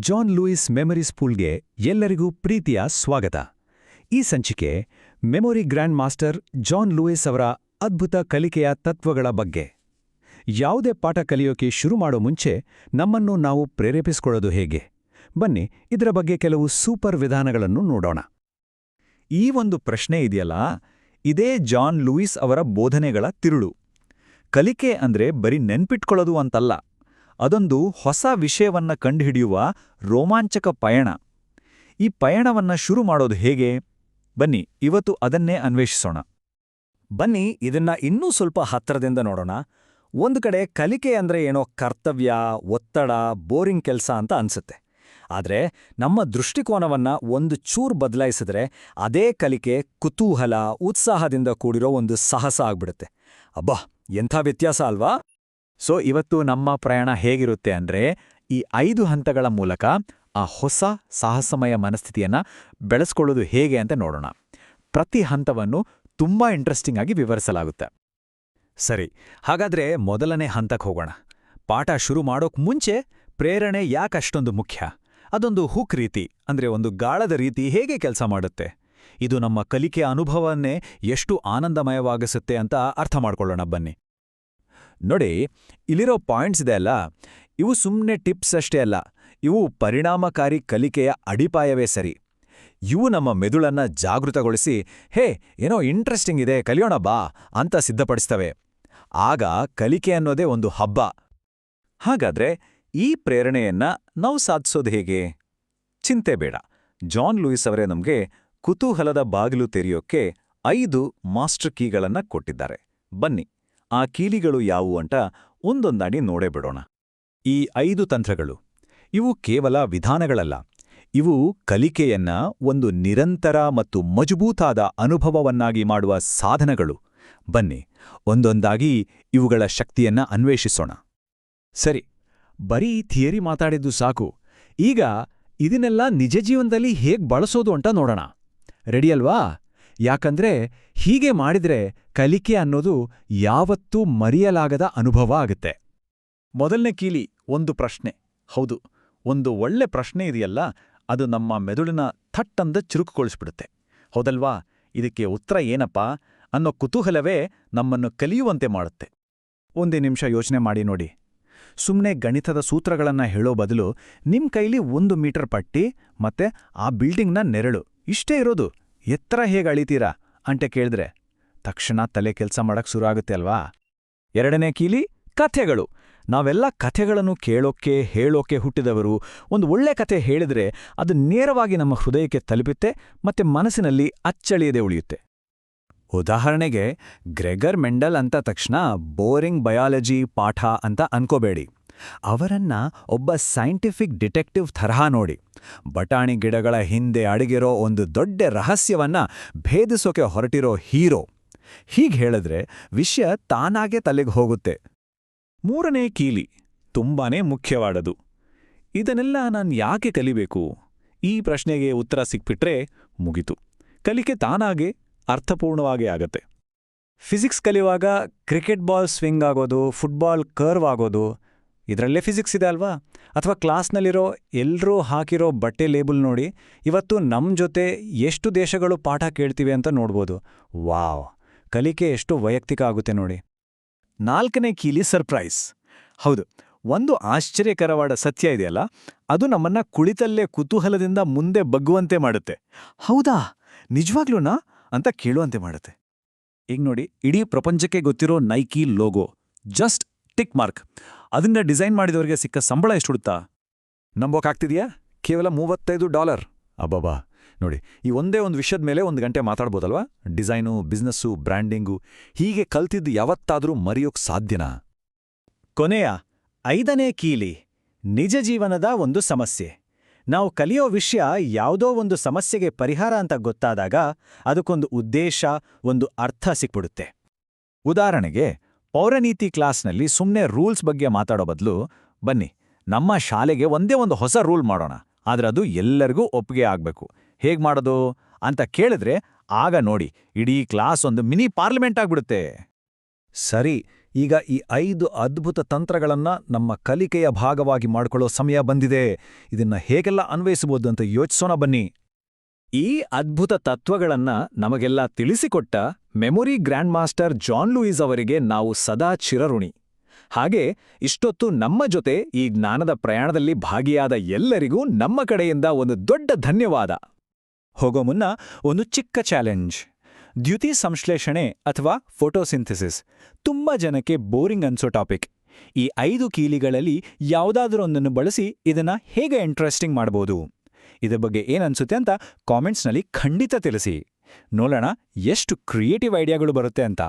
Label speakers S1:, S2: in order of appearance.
S1: John Louis memory ಸ್ಪೂಲ್ಗೆ ಎಲ್ಲರಿಗೂ ಪ್ರೀತಿಯ ಸ್ವಾಗತ. ಈ ಸಂಚಿಕೆ memory grand master John Louis ಅವರ ಅದ್ಭುತ ಕಲಿಕೆಯ ತತ್ವಗಳ ಬಗ್ಗೆ. ಯಾವುದೇ ಪಾಠ ಕಲಿಯೋಕೆ ಶುರು ಮಾಡೋ ಮುಂಚೆ ನಮ್ಮನ್ನು ನಾವು ಪ್ರೇರೇಪಿಸಿಕೊಳ್ಳೋದು ಹೇಗೆ? ಬನ್ನಿ, ಇದರ ಬಗ್ಗೆ ಕೆಲವು ಸೂಪರ್ ವಿಧಾನಗಳನ್ನು ನೋಡೋಣ.
S2: ಈ ಒಂದು ಪ್ರಶ್ನೆ ಇದೆಯಲ್ಲ? ಇದೇ ಜಾನ್ ಲೂಯಿಸ್ ಅವರ ಬೋಧನೆಗಳ ತಿರುಳು. ಕಲಿಕೆ ಅಂದ್ರೆ ಬರೀ ನೆನ್ಪಿಟ್ಕೊಳ್ಳೋದು ಅಂತಲ್ಲ. ಅದೊಂದು ಹೊಸ ವಿಷಯವನ್ನ ಕಂಡುಹಿಡಿಯುವ ರೋಮಾಂಚಕ ಪಯಣ. ಈ ಪಯಣವನ್ನ ಶುರು ಮಾಡೋದು ಹೇಗೆ? ಬನ್ನಿ, ಇವತ್ತು ಅದನ್ನೇ ಅನ್ವೇಷಿಸೋಣ.
S3: ಬನ್ನಿ, ಇದನ್ನ ಇನ್ನೂ ಸ್ವಲ್ಪ ಹತ್ತಿರದಿಂದ ನೋಡೋಣ. ಒಂದು ಕಡೆ ಕಲಿಕೆ ಅಂದ್ರೆ ಏನೋ ಕರ್ತವ್ಯ, ಒತ್ತಡ, ಬೋರಿಂಗ್ ಕೆಲಸ ಅಂತ ಅನ್ಸುತ್ತೆ. ಆದ್ರೆ ನಮ್ಮ ದೃಷ್ಟಿಕೋನವನ್ನ ಒಂದು ಚೂರು ಬದಲಾಯಿಸಿದ್ರೆ ಅದೇ ಕಲಿಕೆ ಕುತೂಹಲ, ಉತ್ಸಾಹದಿಂದ ಕೂಡಿರೋ ಒಂದು ಸಾಹಸ ಆಗ್ಬಿಡುತ್ತೆ. ಅಬ್ಬಾ, ಎಂಥ ವ್ಯತ್ಯಾಸ ಅಲ್ವಾ?
S2: ಸೊ ಇವತ್ತು ನಮ್ಮ ಪ್ರಯಾಣ ಹೇಗಿರುತ್ತೆ ಅಂದ್ರೆ, ಈ ಐದು ಹಂತಗಳ ಮೂಲಕ ಆ ಹೊಸ ಸಾಹಸಮಯ ಮನಸ್ಥಿತಿಯನ್ನ ಬೆಳೆಸ್ಕೊಳ್ಳೋದು ಹೇಗೆ ಅಂತ ನೋಡೋಣ. ಪ್ರತಿ ಹಂತವನ್ನು ತುಂಬಾ ಇಂಟ್ರೆಸ್ಟಿಂಗ್ ಆಗಿ ವಿವರಿಸಲಾಗುತ್ತೆ.
S1: ಸರಿ, ಹಾಗಾದ್ರೆ ಮೊದಲನೇ ಹಂತಕ್ಕೆ ಹೋಗೋಣ. ಪಾಠ ಶುರು ಮಾಡೋಕ್ ಮುಂಚೆ ಪ್ರೇರಣೆ ಯಾಕಷ್ಟೊಂದು ಮುಖ್ಯ? ಅದೊಂದು ಹುಕ್ ರೀತಿ, ಅಂದ್ರೆ ಒಂದು ಗಾಳದ ರೀತಿ ಹೇಗೆ ಕೆಲಸ ಮಾಡುತ್ತೆ? ಇದು ನಮ್ಮ ಕಲಿಕೆಯ ಅನುಭವವನ್ನೇ ಎಷ್ಟು ಆನಂದಮಯವಾಗಿಸುತ್ತೆ ಅಂತ ಅರ್ಥ ಮಾಡ್ಕೊಳ್ಳೋಣ ಬನ್ನಿ. ನೋಡಿ, ಇಲ್ಲಿರೋ ಪಾಯಿಂಟ್ಸ್ ಇದೆ ಅಲ್ಲ? ಇವು ಸುಮ್ಮನೆ ಟಿಪ್ಸ್ ಅಷ್ಟೇ ಅಲ್ಲ. ಇವು ಪರಿಣಾಮಕಾರಿ ಕಲಿಕೆಯ ಅಡಿಪಾಯವೇ ಸರಿ. ಇವು ನಮ್ಮ ಮೆದುಳನ್ನ ಜಾಗೃತಗೊಳಿಸಿ, ಹೇ, ಏನೋ ಇಂಟ್ರೆಸ್ಟಿಂಗ್ ಇದೆ, ಕಲಿಯೋಣ ಬಾ ಅಂತ ಸಿದ್ಧಪಡಿಸ್ತವೆ. ಆಗ ಕಲಿಕೆ ಅನ್ನೋದೇ ಒಂದು ಹಬ್ಬ. ಹಾಗಾದ್ರೆ ಈ ಪ್ರೇರಣೆಯನ್ನ ನಾವು ಸಾಧಿಸೋದು ಹೇಗೆ? ಚಿಂತೆ ಬೇಡ. ಜಾನ್ ಲೂಯಿಸ್ ಅವರೇ ನಮ್ಗೆ ಕುತೂಹಲದ ಬಾಗಿಲು ತೆರೆಯೋಕ್ಕೆ ಐದು ಮಾಸ್ಟರ್ ಕೀಗಳನ್ನ ಕೊಟ್ಟಿದ್ದಾರೆ. ಬನ್ನಿ. ಆ ಕೀಲಿಗಳು ಯಾವು ಅಂತ ಒಂದೊಂದಾಗಿ ನೋಡೇ ಬಿಡೋಣ. ಈ ಐದು ತಂತ್ರಗಳು, ಇವು ಕೇವಲ ವಿಧಾನಗಳಲ್ಲ. ಇವು ಕಲಿಕೆಯನ್ನ ಒಂದು ನಿರಂತರ ಮತ್ತು ಮಜಬೂತಾದ ಅನುಭವವನ್ನಾಗಿ ಮಾಡುವ ಸಾಧನಗಳು. ಬನ್ನಿ, ಒಂದೊಂದಾಗಿ ಇವುಗಳ ಶಕ್ತಿಯನ್ನ ಅನ್ವೇಷಿಸೋಣ. ಸರಿ, ಬರೀ ಥಿಯರಿ ಮಾತಾಡಿದ್ದು ಸಾಕು. ಈಗ ಇದನ್ನೆಲ್ಲ ನಿಜ ಜೀವನದಲ್ಲಿ ಹೇಗ್ ಬಳಸೋದು ಅಂತ ನೋಡೋಣ. ರೆಡಿಯಲ್ವಾ ಯಾಕಂದ್ರೆ ಹೀಗೆ ಮಾಡಿದ್ರೆ ಕಲಿಕೆ ಅನ್ನೋದು ಯಾವತ್ತೂ ಮರೆಯಲಾಗದ ಅನುಭವ ಆಗುತ್ತೆ.
S2: ಮೊದಲನೇ ಕೀಲಿ ಒಂದು ಪ್ರಶ್ನೆ. ಹೌದು, ಒಂದು ಒಳ್ಳೆ ಪ್ರಶ್ನೆ ಇದೆಯಲ್ಲ, ಅದು ನಮ್ಮ ಮೆದುಳಿನ ಥಟ್ಟಂದ ಚುರುಕುಗೊಳಿಸ್ಬಿಡುತ್ತೆ. ಹೌದಲ್ವಾ? ಇದಕ್ಕೆ ಉತ್ತರ ಏನಪ್ಪಾ? ಅನ್ನೋ ಕುತೂಹಲವೇ ನಮ್ಮನ್ನು ಕಲಿಯುವಂತೆ ಮಾಡುತ್ತೆ. ಒಂದೇ ನಿಮಿಷ ಯೋಚನೆ ಮಾಡಿ ನೋಡಿ. ಸುಮ್ಮನೆ ಗಣಿತದ ಸೂತ್ರಗಳನ್ನ ಹೇಳೋ ಬದಲು ನಿಮ್ಮ ಕೈಲಿ ಒಂದು ಮೀಟರ್ ಪಟ್ಟಿ ಮತ್ತೆ ಆ ಬಿಲ್ಡಿಂಗ್ನ ನೆರಳು. ಇಷ್ಟೇ ಇರೋದು. ಎತ್ತರ ಹೇಗೆ ಅಳಿತೀರಾ ಅಂತ ಕೇಳಿದ್ರೆ, ತಕ್ಷಣ ತಲೆ ಕೆಲಸ ಮಾಡಕ್ ಶುರು ಆಗುತ್ತೆ ಅಲ್ವಾ? ಎರಡನೇ ಕೀಲಿ ಕಥೆಗಳು. ನಾವೆಲ್ಲ ಕಥೆಗಳನ್ನು ಕೇಳೋಕ್ಕೆ ಹೇಳೋಕೆ ಹುಟ್ಟಿದವರು, ಒಂದು ಒಳ್ಳೆ ಕಥೆ ಹೇಳಿದ್ರೆ ಅದು ನೇರವಾಗಿ ನಮ್ಮ ಹೃದಯಕ್ಕೆ ತಲುಪುತ್ತೆ ಮತ್ತೆ ಮನಸ್ಸಿನಲ್ಲಿ ಅಚ್ಚಳಿಯದೆ ಉಳಿಯುತ್ತೆ. ಉದಾಹರಣೆಗೆ, ಗ್ರೆಗರ್ ಮೆಂಡಲ್ ಅಂತ ತಕ್ಷಣ ಬೋರಿಂಗ್ ಬಯಾಲಜಿ ಪಾಠ ಅಂತ ಅನ್ಕೋಬೇಡಿ. ಅವರನ್ನ ಒಬ್ಬ ಸೈಂಟಿಫಿಕ್ ಡಿಟೆಕ್ಟಿವ್ ತರಹ ನೋಡಿ. ಬಟಾಣಿ ಗಿಡಗಳ ಹಿಂದೆ ಅಡಗಿರೋ ಒಂದು ದೊಡ್ಡ ರಹಸ್ಯವನ್ನ ಭೇದಿಸೋಕೆ ಹೊರಟಿರೋ ಹೀರೋ. ಹೀಗೆ ಹೇಳಿದ್ರೆ ವಿಷಯ ತಾನಾಗೆ ತಲೆಗೆ ಹೋಗುತ್ತೆ. ಮೂರನೇ ಕೀಲಿ ತುಂಬಾನೇ ಮುಖ್ಯವಾದದು ಇದನ್ನೆಲ್ಲ ನಾನು ಯಾಕೆ ಕಲಿಬೇಕು? ಈ ಪ್ರಶ್ನೆಗೆ ಉತ್ತರ ಸಿಕ್ಬಿಟ್ರೆ ಮುಗಿತು. ಕಲಿಕೆ ತಾನಾಗೆ ಅರ್ಥಪೂರ್ಣವಾಗಿ ಆಗತ್ತೆ. ಫಿಸಿಕ್ಸ್ ಕಲಿಯುವಾಗ ಕ್ರಿಕೆಟ್ ಬಾಲ್ ಸ್ವಿಂಗ್ ಆಗೋದು, ಫುಟ್ಬಾಲ್ ಕರ್ವ್ ಆಗೋದು ಇದರಲ್ಲೇ ಫಿಸಿಕ್ಸ್ ಇದೆ ಅಲ್ವಾ? ಅಥವಾ ಕ್ಲಾಸ್ನಲ್ಲಿರೋ ಎಲ್ಲರೂ ಹಾಕಿರೋ ಬಟ್ಟೆ ಲೇಬಲ್ ನೋಡಿ ಇವತ್ತು ನಮ್ಮ ಜೊತೆ ಎಷ್ಟು ದೇಶಗಳು ಪಾಠ ಕೇಳ್ತಿವೆ ಅಂತ ನೋಡ್ಬೋದು. ವಾವ್! ಕಲಿಕೆ ಎಷ್ಟು ವೈಯಕ್ತಿಕ ಆಗುತ್ತೆ ನೋಡಿ. ನಾಲ್ಕನೇ ಕೀಲಿ ಸರ್ಪ್ರೈಸ್ ಹೌದು, ಒಂದು ಆಶ್ಚರ್ಯಕರವಾದ ಸತ್ಯ ಇದೆಯಲ್ಲ? ಅದು ನಮ್ಮನ್ನ ಕುಳಿತಲ್ಲೇ ಕುತೂಹಲದಿಂದ ಮುಂದೆ ಬಗ್ಗುವಂತೆ ಮಾಡುತ್ತೆ. ಹೌದಾ? ನಿಜವಾಗ್ಲೂನಾ? ಅಂತ ಕೇಳುವಂತೆ ಮಾಡುತ್ತೆ. ಈಗ ನೋಡಿ, ಇಡೀ ಪ್ರಪಂಚಕ್ಕೆ ಗೊತ್ತಿರೋ Nike logo just tick mark ಅದನ್ನ ಡಿಸೈನ್ ಮಾಡಿದವರಿಗೆ ಸಿಕ್ಕ ಸಂಬಳ ಎಷ್ಟು ಹುಡುತ್ತಾ ನಂಬೋಕಾಗ್ತಿದ್ಯಾ ಕೇವಲ ಮೂವತ್ತೈದು ಡಾಲರ್. ಅಬ್ಬಾಬಾ ನೋಡಿ, ಈ ಒಂದೇ ಒಂದು ವಿಷಯದ ಮೇಲೆ ಒಂದು ಗಂಟೆ ಮಾತಾಡ್ಬೋದಲ್ವಾ? ಡಿಸೈನು, ಬಿಸ್ನೆಸ್ಸು, ಬ್ರ್ಯಾಂಡಿಂಗು, ಹೀಗೆ ಕಲ್ತಿದ್ದು ಯಾವತ್ತಾದರೂ ಮರೆಯೋಕ್ ಸಾಧ್ಯನಾ?
S3: ಕೊನೆಯ, ಐದನೇ ಕೀಲಿ, ನಿಜ ಜೀವನದ ಒಂದು ಸಮಸ್ಯೆ. ನಾವು ಕಲಿಯೋ ವಿಷಯ ಯಾವುದೋ ಒಂದು ಸಮಸ್ಯೆಗೆ ಪರಿಹಾರ ಅಂತ ಗೊತ್ತಾದಾಗ ಅದಕ್ಕೊಂದು ಉದ್ದೇಶ, ಒಂದು ಅರ್ಥ ಸಿಕ್ಬಿಡುತ್ತೆ.
S2: ಉದಾಹರಣೆಗೆ ಪೌರನೀತಿ ಕ್ಲಾಸ್ನಲ್ಲಿ ಸುಮ್ಮನೆ ರೂಲ್ಸ್ ಬಗ್ಗೆ ಮಾತಾಡೋ ಬದಲು, ಬನ್ನಿ, ನಮ್ಮ ಶಾಲೆಗೆ ಒಂದೇ ಒಂದು ಹೊಸ ರೂಲ್ ಮಾಡೋಣ, ಆದರೆ ಅದು ಎಲ್ಲರಿಗೂ ಒಪ್ಪಿಗೆ ಆಗಬೇಕು. ಹೇಗೆ ಮಾಡೋದು? ಅಂತ ಕೇಳಿದ್ರೆ, ಆಗ ನೋಡಿ, ಇಡೀ ಕ್ಲಾಸ್ ಒಂದು ಮಿನಿ ಪಾರ್ಲಿಮೆಂಟ್ ಆಗ್ಬಿಡುತ್ತೆ.
S1: ಸರಿ,
S3: ಈಗ ಈ ಐದು ಅದ್ಭುತ ತಂತ್ರಗಳನ್ನ ನಮ್ಮ ಕಲಿಕೆಯ ಭಾಗವಾಗಿ ಮಾಡಿಕೊಳ್ಳೋ ಸಮಯ ಬಂದಿದೆ. ಇದನ್ನ ಹೇಗೆಲ್ಲ ಅನ್ವಯಿಸಬಹುದು ಅಂತ ಯೋಚಿಸೋಣ ಬನ್ನಿ. ಈ ಅದ್ಭುತ ತತ್ವಗಳನ್ನ ನಮಗೆಲ್ಲ ತಿಳಿಸಿಕೊಟ್ಟ memory grand master John Louis ಅವರಿಗೆ ನಾವು ಸದಾ ಚಿರಋಣಿ. ಹಾಗೆ ಇಷ್ಟೊತ್ತು ನಮ್ಮ ಜೊತೆ ಈ ಜ್ಞಾನದ ಪ್ರಯಾಣದಲ್ಲಿ ಭಾಗಿಯಾದ ಎಲ್ಲರಿಗೂ ನಮ್ಮ ಕಡೆಯಿಂದ ಒಂದು ದೊಡ್ಡ ಧನ್ಯವಾದ. ಹೋಗೋ ಮುನ್ನ ಒಂದು ಚಿಕ್ಕ ಚಾಲೆಂಜ್. ದ್ಯುತಿ ಸಂಶ್ಲೇಷಣೆ ಅಥವಾ ಫೋಟೋಸಿಂಥಸಿಸ್. ತುಂಬ ಜನಕ್ಕೆ ಬೋರಿಂಗ್ ಅನ್ಸೋ ಟಾಪಿಕ್. ಈ ಐದು ಕೀಲಿಗಳಲ್ಲಿ ಯಾವುದಾದ್ರೊಂದನ್ನು ಬಳಸಿ ಇದನ್ನ ಹೇಗೆ ಇಂಟ್ರೆಸ್ಟಿಂಗ್ ಮಾಡ್ಬೋದು? ಇದ್ರ ಬಗ್ಗೆ ಏನನ್ಸುತ್ತೆ ಅಂತ ಕಾಮೆಂಟ್ಸ್ನಲ್ಲಿ ಖಂಡಿತ ತಿಳಿಸಿ. ನೋಡೋಣ ಎಷ್ಟು ಕ್ರಿಯೇಟಿವ್ ಐಡಿಯಾಗಳು ಬರುತ್ತೆ ಅಂತ.